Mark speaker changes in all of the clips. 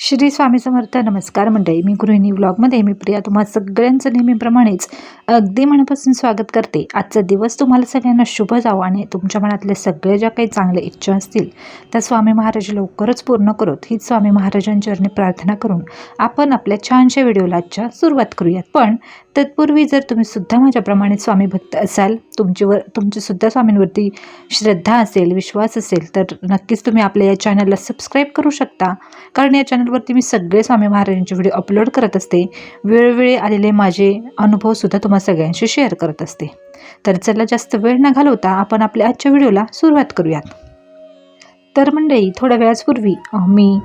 Speaker 1: श्री स्वामी समर्थ. नमस्कार मंडळी मी गृहिणी व्लॉगमध्ये मी प्रिया. तुम्हाला सगळ्यांचं नेहमीप्रमाणेच अगदी मनापासून स्वागत करते. आजचा दिवस तुम्हाला सगळ्यांना शुभ जावं आणि तुमच्या मनातले सगळे ज्या काही चांगल्या इच्छा असतील त्या स्वामी महाराज लवकरच पूर्ण करोत. हीच स्वामी महाराजांचरणी प्रार्थना करून आपण आपल्या छानशा व्हिडिओला आजच्या सुरुवात करूयात. पण तत्पूर्वी जर तुम्ही सुद्धा माझ्याप्रमाणे स्वामी भक्त असाल तुमच्यावर तुमचीसुद्धा स्वामींवरती श्रद्धा असेल विश्वास असेल तर नक्कीच तुम्ही आपल्या या चॅनलला सबस्क्राईब करू शकता. कारण या चॅनल चॅनलवरती मी सगळे स्वामी महाराजांचे व्हिडिओ अपलोड करत असते. वेळोवेळी आलेले माझे अनुभवसुद्धा तुम्हा सगळ्यांशी शेअर करत असते. तर चला जास्त वेळ न घालवता आपण आपल्या आजच्या व्हिडिओला सुरुवात करूयात. तर मंडळी थोड्या वेळापूर्वी मी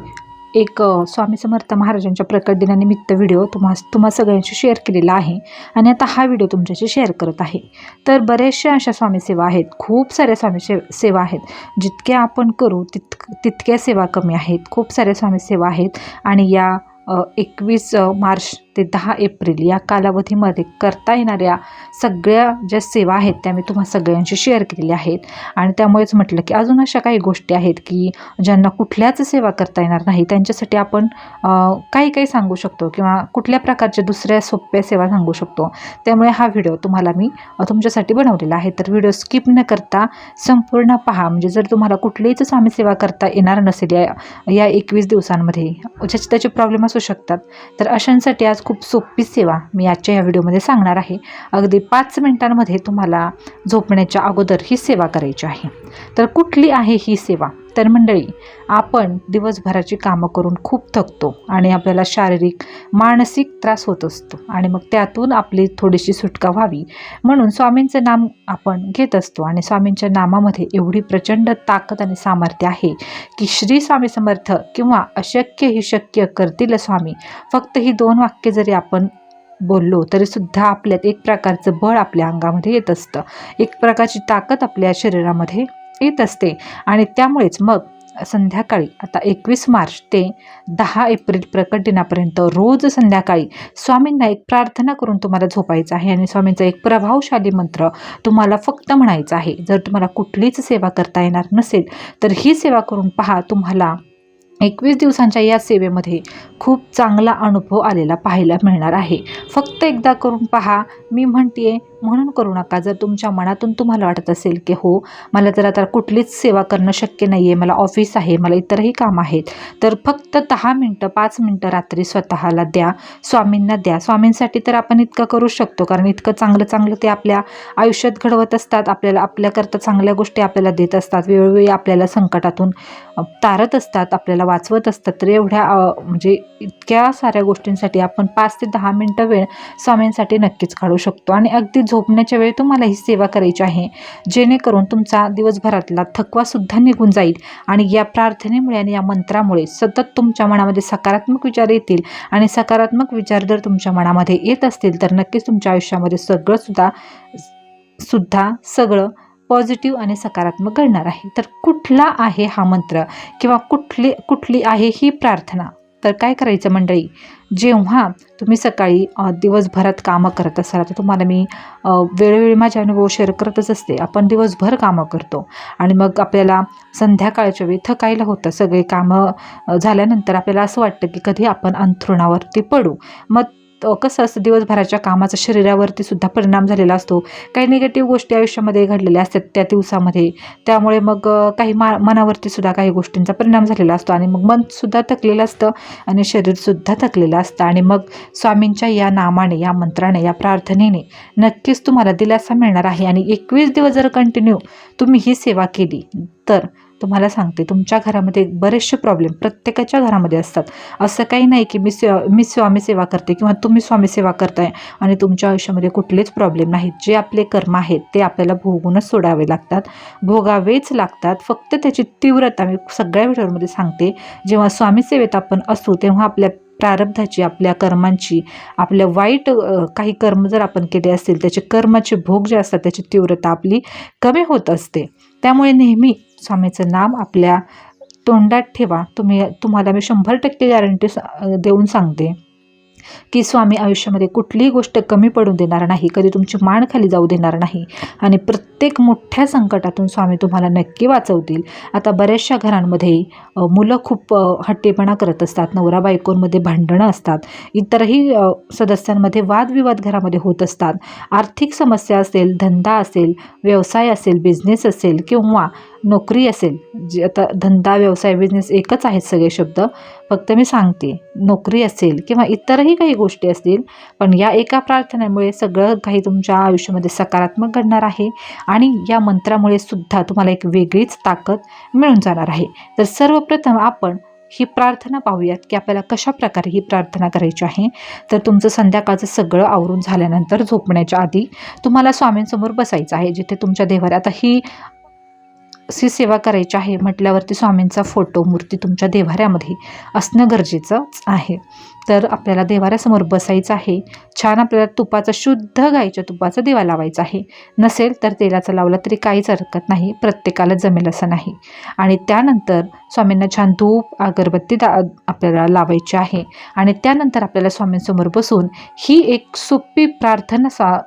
Speaker 1: एक स्वामी समर्थ महाराजांच्या प्रकट दिनानिमित्त व्हिडिओ तुम्हा तुम्हा सगळ्यांशी शेअर केलेला आहे आणि आता हा व्हिडिओ तुमच्याशी शेअर करत आहे. तर बऱ्याचशा अशा स्वामीसेवा आहेत खूप साऱ्या स्वामी शे सेवा आहेत. जितक्या आपण करू तितक तितक्या सेवा कमी आहेत. खूप साऱ्या स्वामीसेवा आहेत आणि या एकवीस मार्च ते दहा एप्रिल या कालावधीमध्ये करता येणाऱ्या सगळ्या ज्या सेवा आहेत त्या मी तुम्हा सगळ्यांशी शेअर केलेल्या आहेत. आणि त्यामुळेच म्हटलं की अजून अशा काही गोष्टी आहेत की ज्यांना कुठल्याच सेवा करता येणार नाही त्यांच्यासाठी आपण काही काही सांगू शकतो किंवा कुठल्या प्रकारच्या दुसऱ्या सोप्या सेवा सांगू शकतो. त्यामुळे हा व्हिडिओ तुम्हाला मी तुमच्यासाठी बनवलेला आहे. तर व्हिडिओ स्किप न करता संपूर्ण पहा. म्हणजे जर तुम्हाला कुठलीच स्वामी सेवा करता येणार नसेल या या एकवीस दिवसांमध्ये ज्याचे त्याचे प्रॉब्लेम असू शकतात. तर अशांसाठी आज खूप सोपी सेवा मी आजच्या या व्हिडिओमध्ये सांगणार आहे. अगदी पाच मिनिटांमध्ये तुम्हाला झोपण्याच्या अगोदर ही सेवा करायची आहे. तर कुठली आहे ही सेवा? तर मंडळी आपण दिवसभराची कामं करून खूप थकतो आणि आपल्याला शारीरिक मानसिक त्रास होत असतो आणि मग त्यातून आपली थोडीशी सुटका व्हावी. म्हणून स्वामींचं नाम आपण घेत असतो आणि स्वामींच्या नामामध्ये एवढी प्रचंड ताकद आणि सामर्थ्य आहे की श्री स्वामी समर्थ किंवा अशक्य ही शक्य करतील स्वामी. फक्त ही दोन वाक्य जरी आपण बोललो तरीसुद्धा आपल्यात एक प्रकारचं बळ आपल्या अंगामध्ये येत असतं. एक प्रकारची ताकद आपल्या शरीरामध्ये येत असते. आणि त्यामुळेच मग संध्याकाळी आता एकवीस मार्च ते दहा एप्रिल प्रकट दिनापर्यंत रोज संध्याकाळी स्वामींना एक प्रार्थना करून तुम्हाला झोपायचं आहे आणि स्वामींचा एक प्रभावशाली मंत्र तुम्हाला फक्त म्हणायचा आहे. जर तुम्हाला कुठलीच सेवा करता येणार नसेल तर ही सेवा करून पहा तुम्हाला एकवीस दिवसांच्या या सेवेमध्ये खूप चांगला अनुभव आलेला पाहायला मिळणार आहे. फक्त एकदा करून पहा मी म्हणते म्हणून करू नका. जर तुमच्या मनातून तुम्हाला वाटत असेल की हो मला जर आता कुठलीच सेवा करणं शक्य नाही आहे मला ऑफिस आहे मला इतरही काम आहेत तर फक्त दहा मिनटं पाच मिनटं रात्री स्वतःला द्या स्वामींना द्या. स्वामींसाठी तर आपण इतकं करू शकतो कारण इतकं चांगलं चांगलं ते आपल्या आयुष्यात घडवत असतात आपल्याला आपल्याकरता चांगल्या गोष्टी आपल्याला देत असतात वेळोवेळी आपल्याला संकटातून तारत असतात आपल्याला वाचवत असतात तर एवढ्या म्हणजे इतक्या साऱ्या गोष्टींसाठी आपण पाच ते दहा मिनटं वेळ स्वामींसाठी नक्कीच काढू शकतो. आणि अगदी झोपण्याच्या वेळी तुम्हाला ही सेवा करायची आहे. जेणेकरून तुमचा दिवसभरातला थकवासुद्धा निघून जाईल आणि या प्रार्थनेमुळे आणि या मंत्रामुळे सतत तुमच्या मनामध्ये सकारात्मक विचार येतील आणि सकारात्मक विचार जर तुमच्या मनामध्ये येत असतील तर नक्कीच तुमच्या आयुष्यामध्ये सगळंसुद्धा सुद्धा सगळं पॉझिटिव्ह आणि सकारात्मक घडणार आहे. तर कुठला आहे हा मंत्र किंवा कुठली कुठली आहे ही प्रार्थना? तर काय करायचं मंडळी? जेव्हा तुम्ही सकाळी दिवसभरात कामं करत असाल तर तुम्हाला मी वेळोवेळी माझे अनुभव शेअर करतच असते. आपण दिवसभर कामं करतो आणि मग आपल्याला संध्याकाळच्या वेळी थकायला होतं. सगळे कामं झाल्यानंतर आपल्याला असं वाटतं की कधी आपण अंथरुणावरती पडू. मग कसं असतं दिवसभराच्या कामाचा शरीरावरती सुद्धा परिणाम झालेला असतो. काही निगेटिव्ह गोष्टी आयुष्यामध्ये घडलेल्या असतात त्या दिवसामध्ये. त्यामुळे मग काही मा मनावरती सुद्धा काही गोष्टींचा परिणाम झालेला असतो आणि मग मनसुद्धा थकलेलं असतं आणि शरीरसुद्धा थकलेलं असतं. आणि मग स्वामींच्या या नामाने या मंत्राने या प्रार्थनेने नक्कीच तुम्हाला दिलासा मिळणार आहे. आणि एकवीस दिवस जर कंटिन्यू तुम्ही ही सेवा केली तर तुम्हाला सांगते तुमच्या घरामध्ये बरेचसे प्रॉब्लेम प्रत्येकाच्या घरामध्ये असतात. असं काही नाही की मी स्व मी स्वामी सेवा करते किंवा तुम्ही स्वामी सेवा करताय आणि तुमच्या आयुष्यामध्ये कुठलेच प्रॉब्लेम नाहीत. जे आपले कर्म आहेत ते आपल्याला भोगूनच सोडावे लागतात. भोगावेच लागतात. फक्त त्याची तीव्रता मी सगळ्या व्हिडिओमध्ये सांगते. जेव्हा स्वामी सेवेत आपण असू तेव्हा आपल्या प्रारब्धाची आपल्या कर्मांची आपल्या वाईट काही कर्म जर आपण केले असतील त्याचे कर्माचे भोग जे असतात त्याची तीव्रता आपली कमी होत असते. त्यामुळे नेहमी स्वामीचं नाम आपल्या तोंडात ठेवा. तुम्ही तुम्हाला मी शंभर टक्के गॅरंटी देऊन सांगते. की स्वामी आयुष्यामध्ये कुठलीही गोष्ट कमी पडून देणार नाही कधी तुमची मान खाली जाऊ देणार नाही आणि प्रत्येक मोठ्या संकटातून स्वामी तुम्हाला नक्की वाचवतील. आता बऱ्याचशा घरांमध्ये मुलं खूप हट्टेपणा करत असतात नवरा बायकोंमध्ये भांडणं असतात इतरही सदस्यांमध्ये वादविवाद घरामध्ये होत असतात. आर्थिक समस्या असेल धंदा असेल व्यवसाय असेल बिझनेस असेल किंवा नोकरी असेल जे आता धंदा व्यवसाय बिझनेस एकच आहेत सगळे शब्द फक्त मी सांगते नोकरी असेल किंवा इतरही काही गोष्टी असतील पण या एका प्रार्थनेमुळे सगळं काही तुमच्या आयुष्यामध्ये सकारात्मक घडणार आहे आणि या मंत्रामुळे सुद्धा तुम्हाला एक वेगळीच ताकद मिळून जाणार आहे. तर सर्वप्रथम आपण ही प्रार्थना पाहूयात की आपल्याला कशा प्रकारे ही प्रार्थना करायची आहे. तर तुमचं संध्याकाळचं सगळं आवरून झाल्यानंतर झोपण्याच्या आधी तुम्हाला स्वामींसमोर बसायचं आहे जिथे तुमच्या देवाला आता ही सी सेवा करायची आहे म्हटल्यावरती स्वामींचा फोटो मूर्ती तुमच्या देवाऱ्यामध्ये असणं गरजेचंच आहे. तर आपल्याला देवाऱ्यासमोर बसायचं आहे. छान आपल्याला तुपाचं शुद्ध गाईच्या तुपाचा दिवा लावायचा आहे. नसेल तर तेलाचा लावला तरी काहीच हरकत नाही. प्रत्येकाला जमेल असं नाही. आणि त्यानंतर स्वामींना छान धूप अगरबत्ती दा आपल्याला लावायची आहे. आणि त्यानंतर आपल्याला स्वामींसमोर बसून ही एक सोपी प्रार्थना सा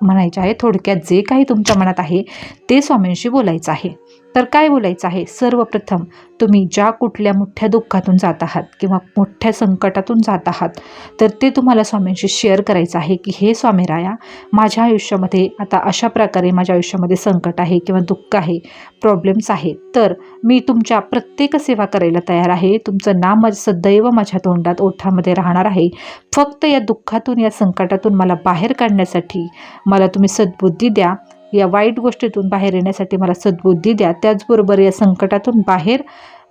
Speaker 1: म्हणायची आहे. थोडक्यात जे काही तुमच्या मनात आहे ते स्वामींशी बोलायचं आहे. तर काय बोलायचं आहे? सर्वप्रथम तुम्ही ज्या कुठल्या मोठ्या दुःखातून जात आहात किंवा मोठ्या संकटातून जात आहात तर ते तुम्हाला स्वामींशी शेअर करायचं आहे की हे स्वामीराया माझ्या आयुष्यामध्ये आता अशा प्रकारे माझ्या आयुष्यामध्ये संकट आहे किंवा दुःख आहे प्रॉब्लेम्स आहेत तर मी तुमच्या प्रत्येक सेवा करायला तयार आहे तुमचं नाम सदैव माझ्या तोंडात ओठामध्ये राहणार आहे. फक्त या दुःखातून या संकटातून मला बाहेर काढण्यासाठी मला तुम्ही सद्बुद्धी द्या या वाईट गोष्टीतून बाहेर येण्यासाठी मला सद्बुद्धी द्या. त्याचबरोबर या संकटातून बाहेर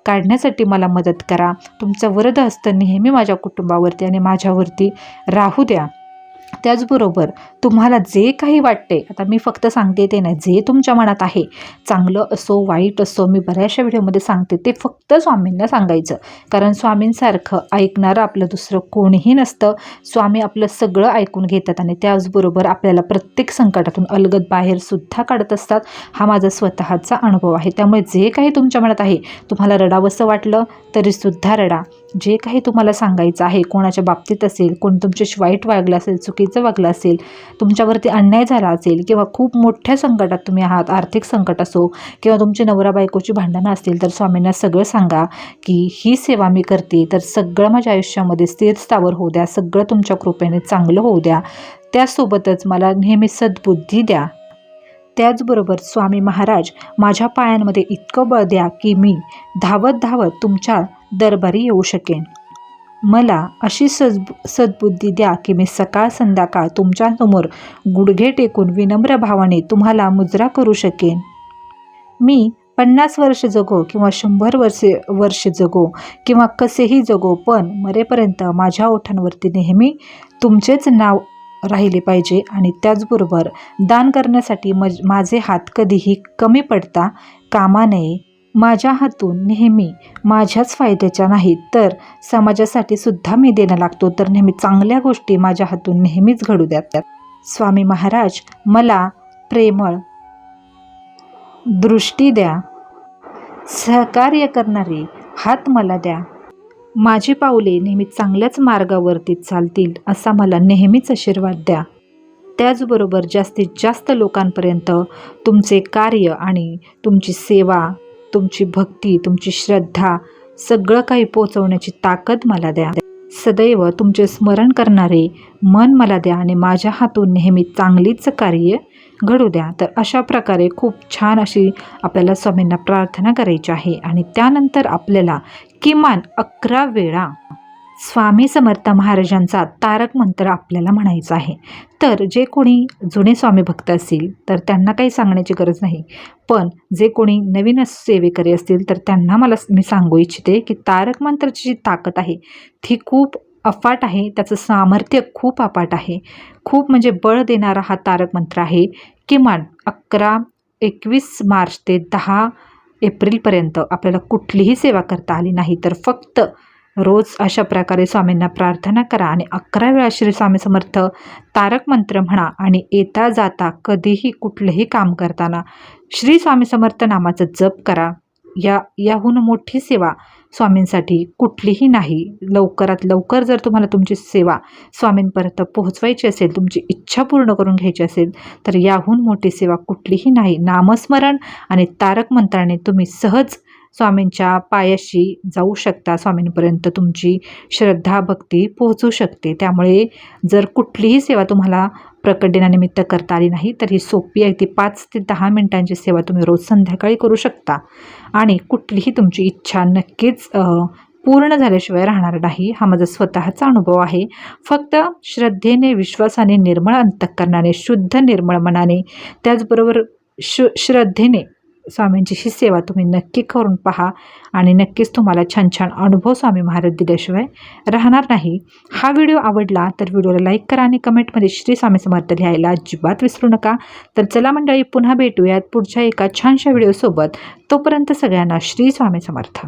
Speaker 1: काढण्यासाठी मला मदत करा. तुमचा वरद हस्त नेहमी माझ्या कुटुंबावरती आणि माझ्यावरती राहू द्या. त्याचबरोबर तुम्हाला जे काही वाटते आता मी फक्त सांगते ते नाही जे तुमच्या मनात आहे चांगलं असो वाईट असो मी बऱ्याचशा व्हिडिओमध्ये सांगते ते फक्त स्वामींना सांगायचं. कारण स्वामींसारखं ऐकणारं आपलं दुसरं कोणीही नसतं. स्वामी आपलं सगळं ऐकून घेतात आणि त्याचबरोबर आपल्याला प्रत्येक संकटातून अलगद बाहेरसुद्धा काढत असतात. हा माझा स्वतःचा अनुभव आहे. त्यामुळे जे काही तुमच्या मनात आहे तुम्हाला रडावंसं वाटलं तरीसुद्धा रडा. जे काही तुम्हाला सांगायचं आहे कोणाच्या बाबतीत असेल कोण तुमच्याशी वाईट वागलं असेल चुकीचं वागलं असेल तुमच्यावरती अन्याय झाला असेल किंवा खूप मोठ्या संकटात तुम्ही आहात आर्थिक संकट असो किंवा तुमची नवरा बायकोची भांडणं असतील तर स्वामींना सगळं सांगा की ही सेवा मी करते तर सगळं माझ्या आयुष्यामध्ये स्थिरस्थावर होऊ द्या सगळं तुमच्या कृपेने चांगलं होऊ द्या. त्यासोबतच मला नेहमी सद्बुद्धी द्या. त्याचबरोबर स्वामी महाराज माझ्या पायांमध्ये इतकं बळ द्या की मी धावत धावत तुमच्या दरबारी येऊ शकेन. मला अशी सज सद्बुद्धी द्या की मी सकाळ संध्याकाळ तुमच्यासमोर गुडघे टेकून विनम्र भावाने तुम्हाला मुजरा करू शकेन. मी पन्नास वर्ष जगो किंवा शंभर वर्षे वर्ष जगो किंवा कसेही जगो पण मरेपर्यंत माझ्या ओठांवरती नेहमी तुमचेच नाव राहिले पाहिजे आणि त्याचबरोबर दान करण्यासाठी मज माझे हात कधीही कमी पडता कामा नये. माझ्या हातून नेहमी माझ्याच फायद्याच्या नाहीत तर समाजासाठी सुद्धा मी देणं लागतो तर नेहमी चांगल्या गोष्टी माझ्या हातून नेहमीच घडू द्यात स्वामी महाराज मला प्रेमळ दृष्टी द्या. सहकार्य करणारे हात मला द्या. माझी पावले नेहमी चांगल्याच मार्गावरती चालतील असा मला नेहमीच आशीर्वाद द्या. त्याचबरोबर जास्तीत जास्त लोकांपर्यंत तुमचे कार्य आणि तुमची सेवा तुमची भक्ती तुमची श्रद्धा सगळं काही पोचवण्याची ताकद मला द्या. सदैव तुमचे स्मरण करणारे मन मला द्या आणि माझ्या हातून नेहमी चांगलीच कार्य घडू द्या. तर अशा प्रकारे खूप छान अशी आपल्याला स्वामींना प्रार्थना करायची आहे आणि त्यानंतर आपल्याला किमान अकरा वेळा स्वामी समर्थ महाराजांचा तारक मंत्र आपल्याला म्हणायचा आहे. तर जे कोणी जुने स्वामी भक्त असतील तर त्यांना काही सांगण्याची गरज नाही. पण जे कोणी नवीन सेवेकरी असतील तर त्यांना मला मी सांगू इच्छिते की तारक मंत्राची जी ताकद आहे ती खूप अफाट आहे. त्याचं सामर्थ्य खूप अफाट आहे. खूप म्हणजे बळ देणारा हा तारक मंत्र आहे. किमान अकरा एकवीस मार्च ते दहा एप्रिलपर्यंत आपल्याला कुठलीही सेवा करता आली नाही. तर फक्त रोज अशा प्रकारे स्वामींना प्रार्थना करा आणि अकरा वेळा श्री स्वामी समर्थ तारक मंत्र म्हणा आणि येता जाता कधीही कुठलंही काम करताना श्री स्वामी समर्थ नामाचं जप करा. या याहून मोठी सेवा स्वामींसाठी कुठलीही नाही. लवकरात लवकर जर तुम्हाला तुमची सेवा स्वामींपर्यंत पोहोचवायची असेल तुमची इच्छा पूर्ण करून घ्यायची असेल तर याहून मोठी सेवा कुठलीही नाही. नामस्मरण आणि तारक मंत्राने तुम्ही सहज स्वामींच्या पायाशी जाऊ शकता. स्वामींपर्यंत तुमची श्रद्धा भक्ती पोहोचू शकते. त्यामुळे जर कुठलीही सेवा तुम्हाला प्रकटदिनानिमित्त करता आली नाही तर ही सोपी आहे. ती पाच ते दहा मिनिटांची सेवा तुम्ही रोज संध्याकाळी करू शकता. आणि कुठलीही तुमची इच्छा नक्कीच पूर्ण झाल्याशिवाय राहणार नाही. हा माझा स्वतःचा अनुभव आहे. फक्त श्रद्धेने विश्वासाने निर्मळ अंतकरणाने शुद्ध निर्मळ मनाने त्याचबरोबर शु श्रद्धेने स्वामींची ही सेवा तुम्ही नक्की करून पहा आणि नक्कीच तुम्हाला छान छान अनुभव स्वामी महाराज दिल्याशिवाय राहणार नाही. हा व्हिडिओ आवडला तर व्हिडिओला लाईक करा आणि कमेंटमध्ये श्री स्वामी समर्थ लिहायला अजिबात विसरू नका. तर चला मंडळी पुन्हा भेटूयात पुढच्या एका छानशा व्हिडिओसोबत. तोपर्यंत सगळ्यांना श्री स्वामी समर्थ.